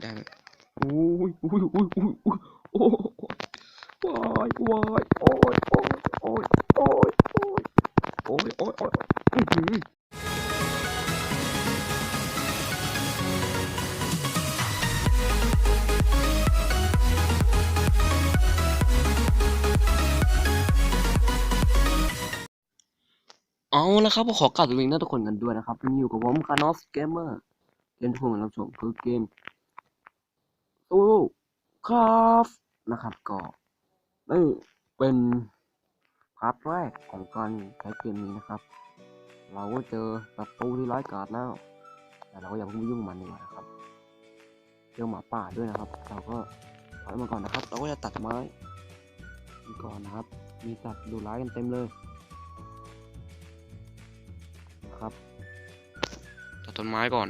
ได้ไหมโอ้ยโอ้ยโอ้ยโอ้ยโอ้ยโอ้วายวายโอ้ยโอ้ยโอ้ยโอ้ยโอ้ยโอ้ยโอ้ยโอ้ยอื้อหือเอาละครับผมขอกลับสวัสดีนะทุกคนกันด้วยนะครับวันนี้อยู่กับผมคานอฟเกมเมอร์เกมที่ผมกำลังชมคือเกม โอ้คราฟนะครับก็นี่เป็นพาร์ทแรกของการใช้เกมนี้นะครับ เราก็เจอศัตรูที่ร้ายกาจแล้วแต่เราก็ยังไม่ยุ่งมันดีกว่านะครับเจอหมาป่าด้วยนะครับ เราก็ถอยมาก่อนนะครับ เราก็จะตัดไม้ก่อนนะครับ มีสัตว์ดุร้ายกันเต็มเลยนะครับตัดต้นไม้ก่อน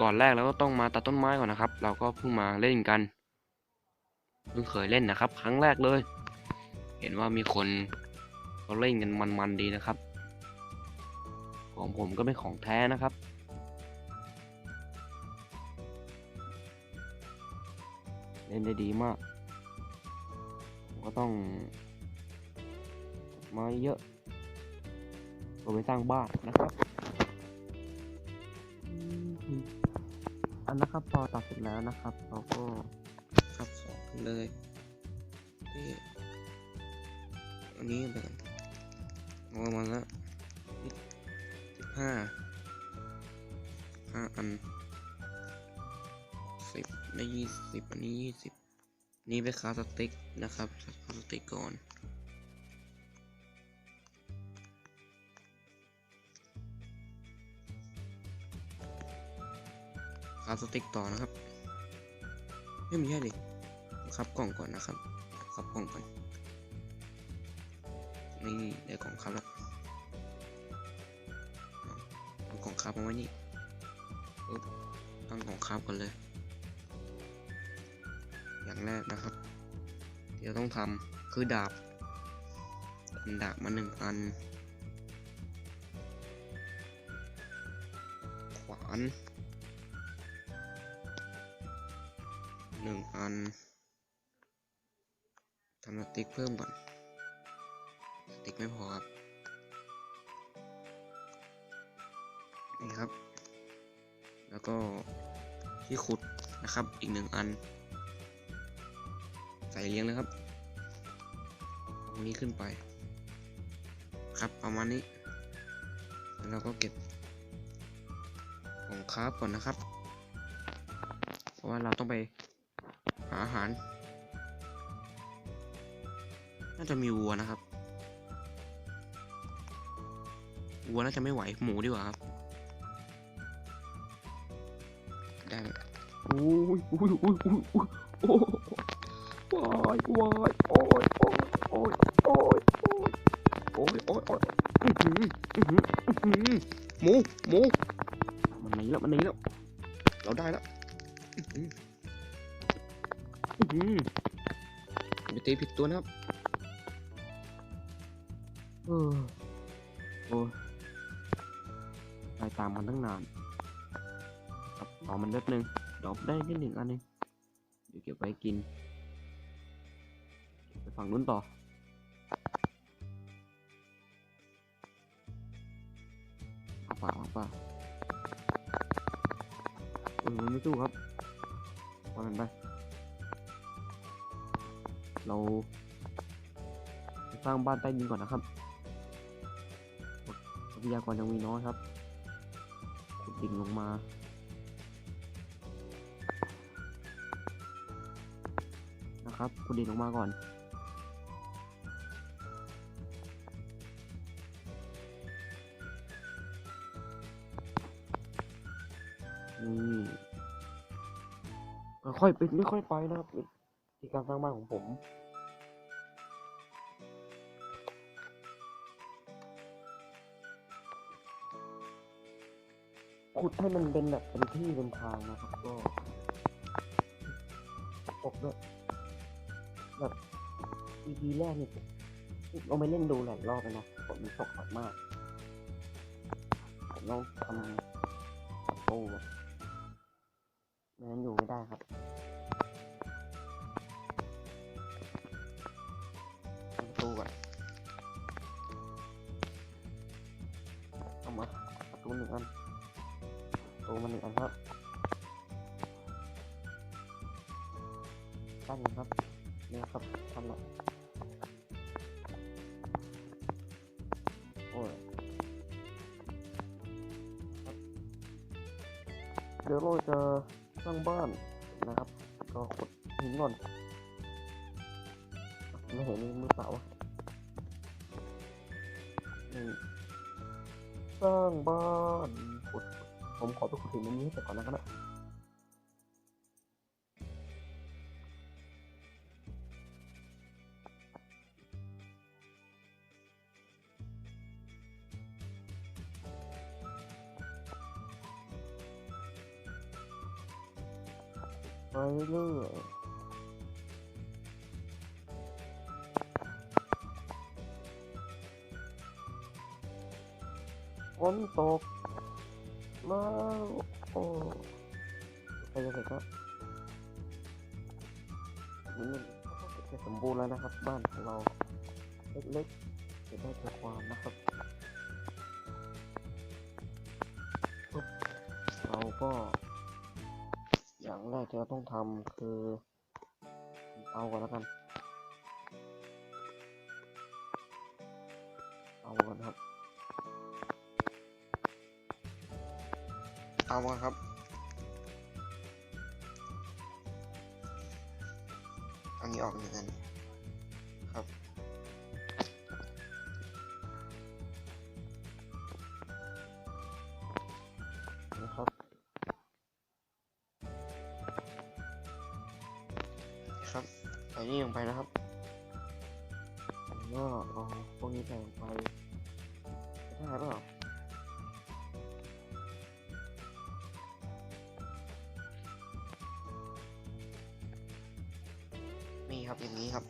ก่อนแรกเราก็ต้องมาตัดต้นไม้ก่อนนะครับ เราก็เพิ่งมาเล่นกันเพิ่งเคยเล่นนะครับ ครั้งแรกเลย เห็นว่ามีคนเขาเล่นกันมันๆดีนะครับ ของผมก็เป็นของแท้นะครับเล่นได้ดีมากผมก็ต้องไมาเยอะเราไปสร้างบ้านนะครับ อันนะครับพอตัดเสร็จแล้วนะครับเราก็ครับของขึ้นเลยนี่อันนี้ไปก่อนเอาประมาณละสิบห้าห้าอันสิบได้ยี่สิบอันนี้ยี่สิบนี่ไปคาสติ๊กนะครับคาสติ๊กก่อน คาสติ๊กต่อนะครับไม่มีแค่ดิครับกล่องก่อนนะครับ ครับกล่องก่อนนี่ได้กล่องครับแล้วเอากล่องครับมาไว้นี่ตั้งกล่องครับก่อนเลย อย่างแรกนะครับ เดี๋ยวต้องทำคือดาบดาบมาหนึ่งอัน ขวาน อันทำสติ๊กเพิ่มก่อน สติ๊กไม่พอครับ นี่ครับ แล้วก็ที่ขุดนะครับ อีกหนึ่งอัน ใส่เลี้ยงเลยครับ ตรงนี้ขึ้นไป ครับประมาณนี้ แล้วเราก็เก็บของคราฟก่อนนะครับ เพราะว่าเราต้องไป อาหาร น่าจะมีวัวนะครับ วัวน่าจะไม่ไหว หมูดีกว่าครับ ได้ไหมอุ้ยอุ้ยอุ้ยอุ้ยอุ้ยโอ้ยโอ้ยโอ้ยโอ้ยโอ้ยโอ้ยโอ้ยโอ้ยโอ้ยอื้อหืออื้อหืออื้อหือหมูหมูมันหนีแล้วมันหนีแล้วเราได้แล้ว ไปตีผิดตัวนะครับเออโอ้ยไปตามมันตั้งนานครับรอมันแป๊บนึงดรอปได้แค่หนึ่งอันเองเดี๋ยวเก็บไว้กินไปฝั่งนู้นต่อเอาเปล่าเอาเปล่าเออมันไม่สู้ครับปล่อยมันไป เราสร้างบ้านใต้ดินก่อนนะครับทรัพยากรยังมีน้อยครับขุดดิ่งลงมา นะครับขุดดิ่งลงมาก่อนนี่ค่อยๆไปไม่ค่อยไปนะครับ ที่การสร้างบ้านของผมขุดให้มันเป็นแบบเป็นที่เป็นทางนะครับ ก็ตกด้วยแบบ EP แรกนี่เราไม่เล่นดูหลายรอบเลยนะผมตกหนักมากผมต้องทำตะโป้อะไม่งั้นอยู่ไม่ได้ครับ ตั้งครับเนี่ยครับทำละโอ้ยเดี๋ยวเราจะสร้างบ้านนะครับ ก็กดหินก่อนไม่เห็นมือเปล่าวะสร้างบ้านกดผมขอไปขุดหินตรงนี้ให้เสร็จก่อนแล้วกัน นะไปเรื่อยฝนตกแล้วโอ้ไปจะเสร็จแล้วนี่มันจะสมบูรณ์แล้วนะครับ บ้านของเราเล็กๆจะได้ใจความนะครับปุ๊บเราก็ แรกที่เราต้องทำคือ เอาก่อนแล้วกัน เอาก่อนครับ เอามาครับ อันนี้ออกหนึ่งอัน ใส่นี่ลงไปนะครับอันนี้ก็เอาพวกนี้ใส่ลงไปได้เปล่านี่ครับอย่างนี้ครับ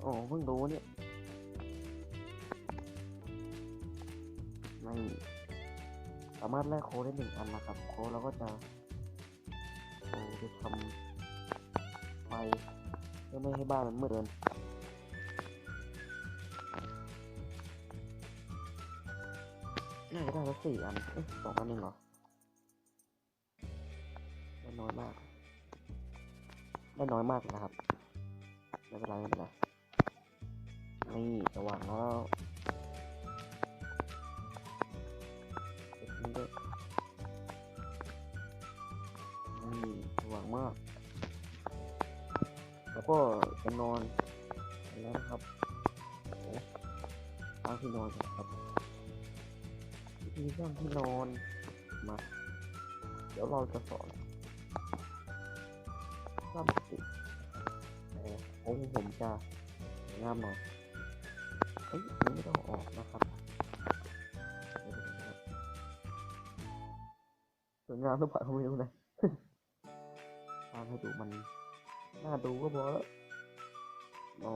โอ้เพิ่งรู้เนี่ยไม่สามารถแลกโค้ดได้หนึ่งอันนะครับ โค้ดเราก็จะเราจะทำ ฟเพื่อไม่ให้บ้านมันมืดเกินน่าจะได้สักสี่อันเอ๊ะสองอันเองเหรอได้น้อยมาก ได้น้อยมากนะครับไม่เป็นไรไม่เป็นไรนี่สว่างแล้วนี้ด้วยนี่สว่างมาก แล้วก็จะนอนแล้วนะครับโอ้สร้างที่นอนครับมีสร้างที่นอนมา เดี๋ยวเราจะสอนสร้างปกติแต่องค์ผมจะงามหน่อยเอ้ยนนี้ไม่ต้องเอาออกนะครับสวยงามหรือเปล่าไม่รู้นะสร้างให้ดูมัน น่าดูก็พอแล้วอ๋อ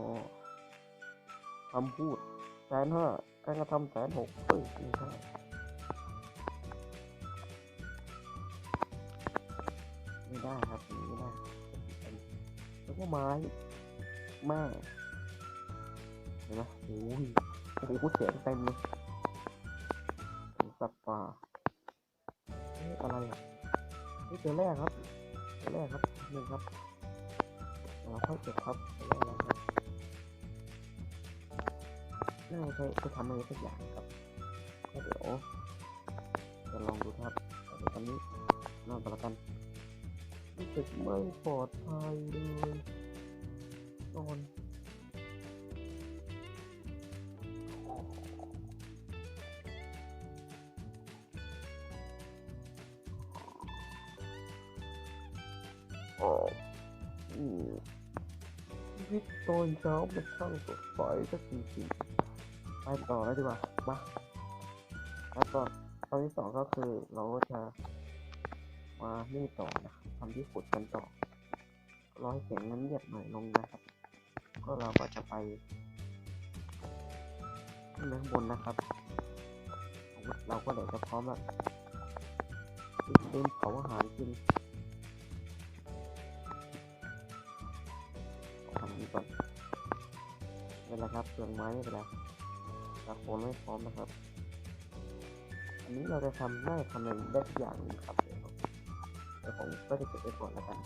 คำพูดแสนห้าการกระทำแสนหกเอ้ยไม่ใช่ไม่ได้ครับไม่ได้แล้วก็ไม้แม่เห็นไหมโอ้ยโอ้โหเสียงเต็มเลยสัตว์ป่าอะไรอะนี่เจอแรกครับเจอแรกครับหนึ่งครับ เราเข้าเก็บครับอแล้วครับน่าจะไปทำอะไรสักอย่างครับก็เดี๋ยวจะลองดูครับแต่ตอนนี้นอนต่อละกันรู้สึกไม่ปลอดภัยเลยนอน ตตอนเช้ามันช่างสดใสสักจริงๆไปต่อแล้วดีกว่ามาแล้วก็ตอนที่สองก็คือเราก็จะมานี่ต่อนะครับทำที่ขุดกันต่อรอให้เสียงนั้นเงียบหน่อยลงนะครับ ก็เราก็จะไปขึ้นไปข้างบนนะครับ เราก็เดี๋ยวจะพร้อมแล้วลืมเผาอาหารกิน ทำนี้ก่อนเป็นไรครับเปลืองไม้ไม่เป็นไรตะโคนไม่พร้อมนะครับ อันนี้เราจะทำได้ทำอะไรได้ทุกอย่างเลยครับเดี๋ยวผมก็จะเก็บไว้ก่อนแล้วกัน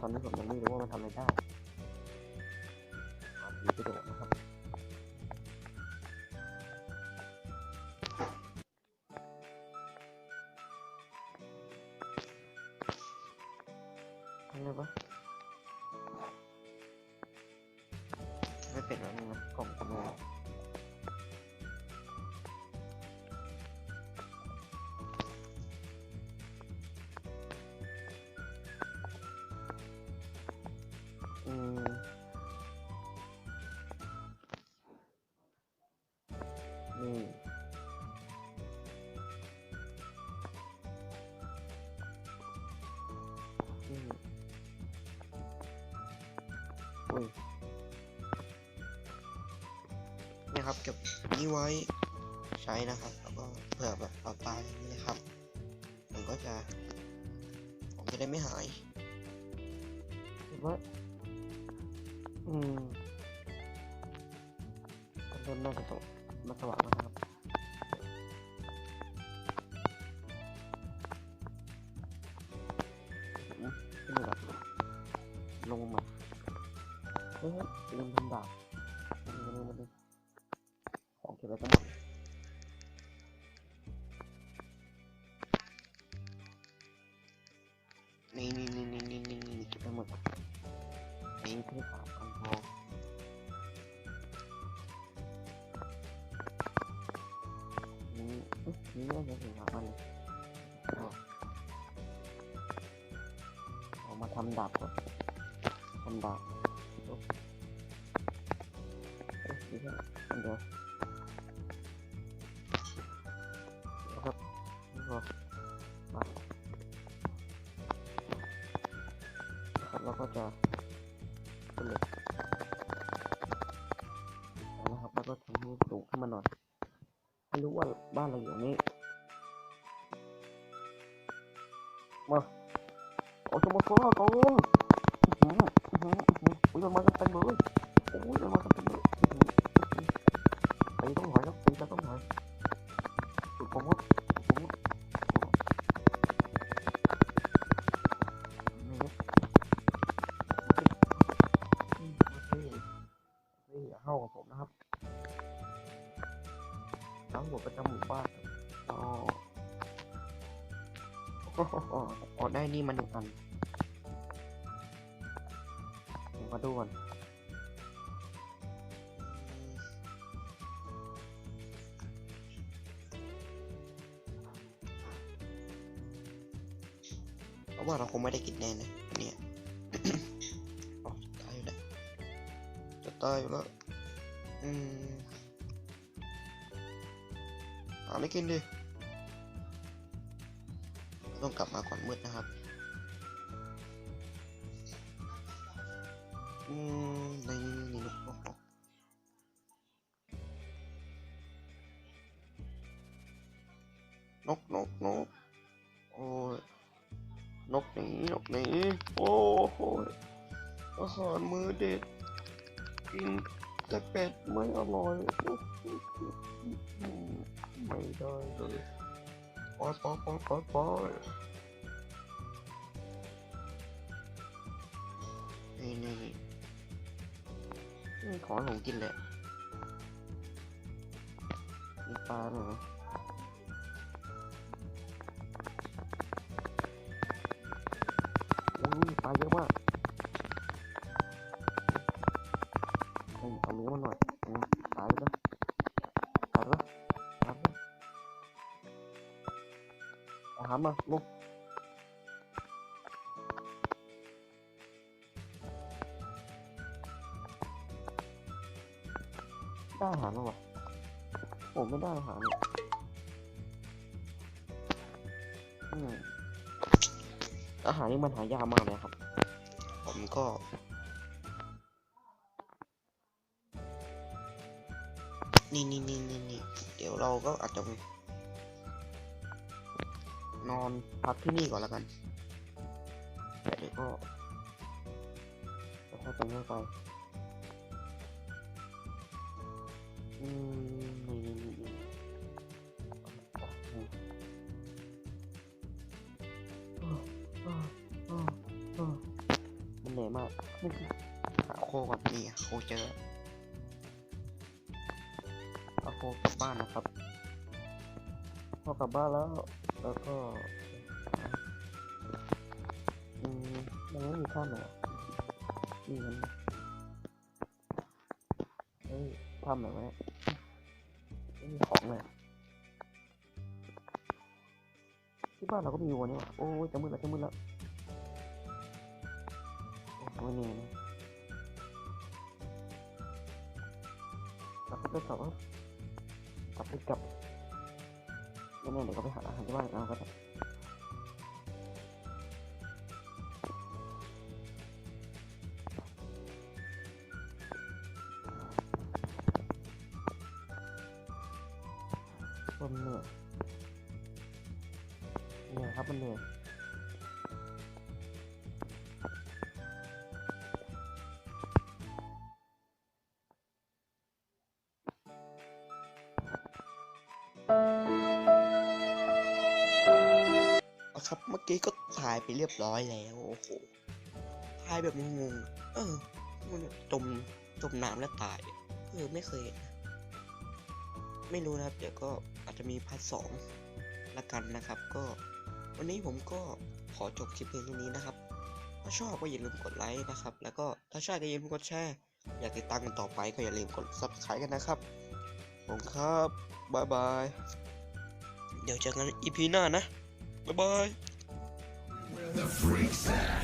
ตอนนี้ผมยังไม่รู้ว่ามันทำอะไรได้อาจมีประโยชน์นะครับ นี่ยครับ เก็บนี้ไว้ใช้นะครับ แล้วก็เผื่อแบบเราตายนี้นะครับ ผมก็จะผมจะได้ไม่หายเห็นว่าอืมเริ่มน่าจะตกมาสว่างนะครับลงมาเฮ้ยลืมทำดาบ มีแค่สามพันพอนี่นี่น่าจะถึงสามพันเอาเอามาทำดาบก่อนทำดาบโอ้ยนี่แค่อันเดียว รู้ว่าบ้านเราอยู่ตรงนี้มาเอาสมุดโซ่ก่อนอื้อหืออื้อหืออื้อหืออุ้ยมันมากันเต็ม ทั้งหมดประจำหมู่บ้านครับอ๋ออ๋ออ๋อได้นี่มาหนึ่งอันมมาดูก่อนเพราะว่าเราคงไม่ได้กินแน่นะเนี่ยอ๋อตายอยู่แล้วจะตายอยู่แล้วอืม หาไม่กินดิต้องกลับมาก่อนมืดนะครับอืมในนี่นกนกนกนกนกโอ้ยนกหนีนกหนีโอ้โหอาหารมือเด็ดกินแต่เป็ดไม่อร่อย ไม่ได้เลยปอยปอยปอยปอยปอยนี่นี่นี่ขอห้ผมกินแหละมีปลาด้วยเหรอโอ้ยปลาเยอะมากาหามาลูกได้อาหารแล้ววะผมไม่ได้อาหารเนี่ยอืมอาหารนี่มันหายากมากเลยครับ ผมก็นี่นี่นี่นี่เดี๋ยวเราก็อาจจะ อนพักที่นี่ก่อนแล้วกันเดี๋ยวก็จะต่งเรื่องไปอืมนี่มันเหนื่อยมากหาโคก่อนนี่โคเจอเอาโคกลับบ้านนะครับพอกลับบ้านแล้ว แล้วก็ มันไม่มีข้ามเหรอนี่มันเฮ้ยทำแบบนี้ไม่มีของเลยที่บ้านเราก็มีวัวนี่หว่าโอ้ยจะมืดแล้วจะมืดแล้วโอ้ยเนี่ยนะกลับไปกลับกลับไปกลับแล้วเนี่ยเดี๋ยวก็ไปหาอาหารที่บ้านเอาก็ได้ ผมเหนื่อยเหนื่อยครับมันเหนื่อยเอาครับเมื่อกี้ก็ถ่ายไปเรียบร้อยแล้วโอ้โหถ่ายแบบงงๆเออมันจมจมน้ำแล้วตาย เออไม่เคย ไม่รู้นะครับ เดี๋ยวก็ จะมีพาร์ทสองละกันนะครับ ก็วันนี้ผมก็ขอจบคลิปเพียงเท่านี้นะครับ ถ้าชอบก็อย่าลืมกดไลค์นะครับ แล้วก็ถ้าใช่ก็อย่าลืมกดแชร์ อยากติดตามกันต่อไปก็อย่าลืมกด subscribe กันนะครับผมครับบายบาย เดี๋ยวเจอกัน EP หน้านะบ๊ายบาย The freaks out.